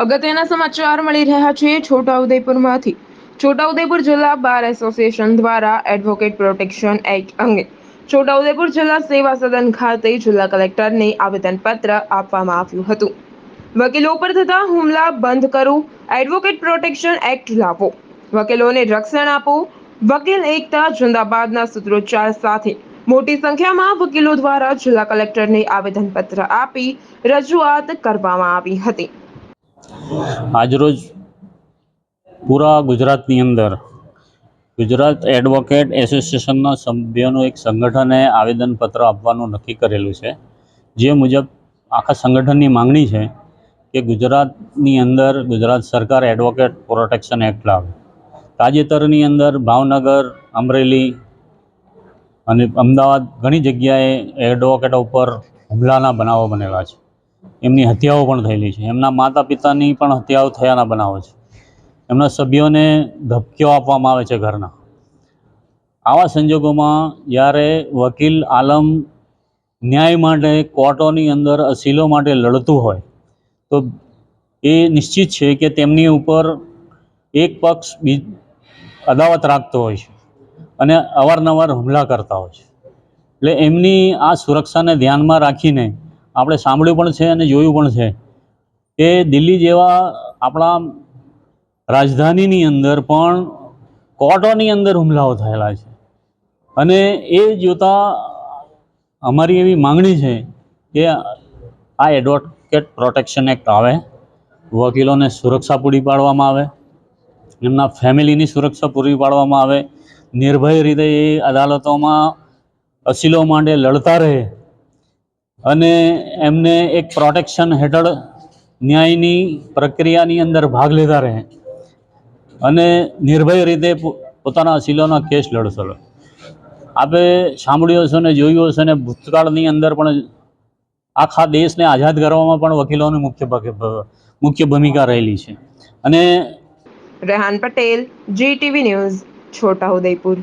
અગત્યના સમાચાર મળી રહ્યા છે છોટાઉદેપુરમાંથી. છોટાઉદેપુર જિલ્લા બાર એસોસિએશન દ્વારા એડવોકેટ પ્રોટેક્શન એક્ટ અંગે છોટાઉદેપુર જિલ્લા સેવા સદન ખાતે જિલ્લા કલેક્ટરને આવેદનપત્ર આપવામાં આવ્યું હતું. વકીલો પર થતા હુમલા બંધ કરો, એડવોકેટ પ્રોટેક્શન એક્ટ લાવો. વકીલોને રક્ષણ આપો, વકીલ એકતા જિંદાબાદના સૂત્રોચ્ચાર સાથે મોટી સંખ્યામાં વકીલો દ્વારા જિલ્લા કલેક્ટરને આવેદનપત્ર આપી રજૂઆત કરવામાં આવી હતી. આજરોજ પૂરા ગુજરાતની અંદર ગુજરાત એડવોકેટ એસોસિએશનના સભ્યોનું એક સંગઠને આવેદનપત્ર આપવાનું નક્કી કરેલું છે. જે મુજબ આખા સંગઠનની માંગણી છે કે ગુજરાતની અંદર ગુજરાત સરકાર એડવોકેટ પ્રોટેક્શન એક્ટ લાવે. તાજેતરની અંદર ભાવનગર, અમરેલી અને અમદાવાદ ઘણી જગ્યાએ એડવોકેટ ઉપર હુમલાના બનાવો બનેલા છે. એમની હત્યાઓ પણ થયેલી છે. એમના માતા પિતાની પણ હત્યાઓ થયાના બનાવો છે. એમના સભ્યોને ધમકીઓ આપવામાં આવે છે ઘરના. આવા સંજોગોમાં જ્યારે વકીલ આલમ ન્યાય માટે કોર્ટોની અંદર અસીલો માટે લડતું હોય, તો એ નિશ્ચિત છે કે તેમની ઉપર એક પક્ષ બી અદાવત રાખતો હોય છે અને અવારનવાર હુમલા કરતા હોય છે. એટલે એમની આ સુરક્ષાને ધ્યાનમાં રાખીને આપણે સાંભળ્યું પણ છે અને જોયું પણ છે કે દિલ્હી જેવા આપણા રાજધાનીની અંદર પણ કોર્ટોની અંદર હુમલાઓ થયેલા છે. અને એ જોતાં અમારી એવી માંગણી છે કે આ એડવોકેટ પ્રોટેક્શન એક્ટ આવે, વકીલોને સુરક્ષા પૂરી પાડવામાં આવે, એમના ફેમિલીની સુરક્ષા પૂરી પાડવામાં આવે, નિર્ભય રીતે એ અદાલતોમાં અસીલો માટે લડતા રહે અને એમને એક પ્રોટેક્શન હેઠળ ન્યાયની પ્રક્રિયાની અંદર ભાગ લેતા રહે. અને નિર્ભય રીતે પોતાના અસીલોના કેસ લડશો. આપે સાંભળ્યું હશે ને જોયું હશે ને ભૂતકાળની અંદર પણ આખા દેશને આઝાદ કરવામાં પણ વકીલોની મુખ્ય મુખ્ય ભૂમિકા રહેલી છે. અને રેહાન પટેલ જીટીવી ન્યૂઝ છોટાઉદેપુર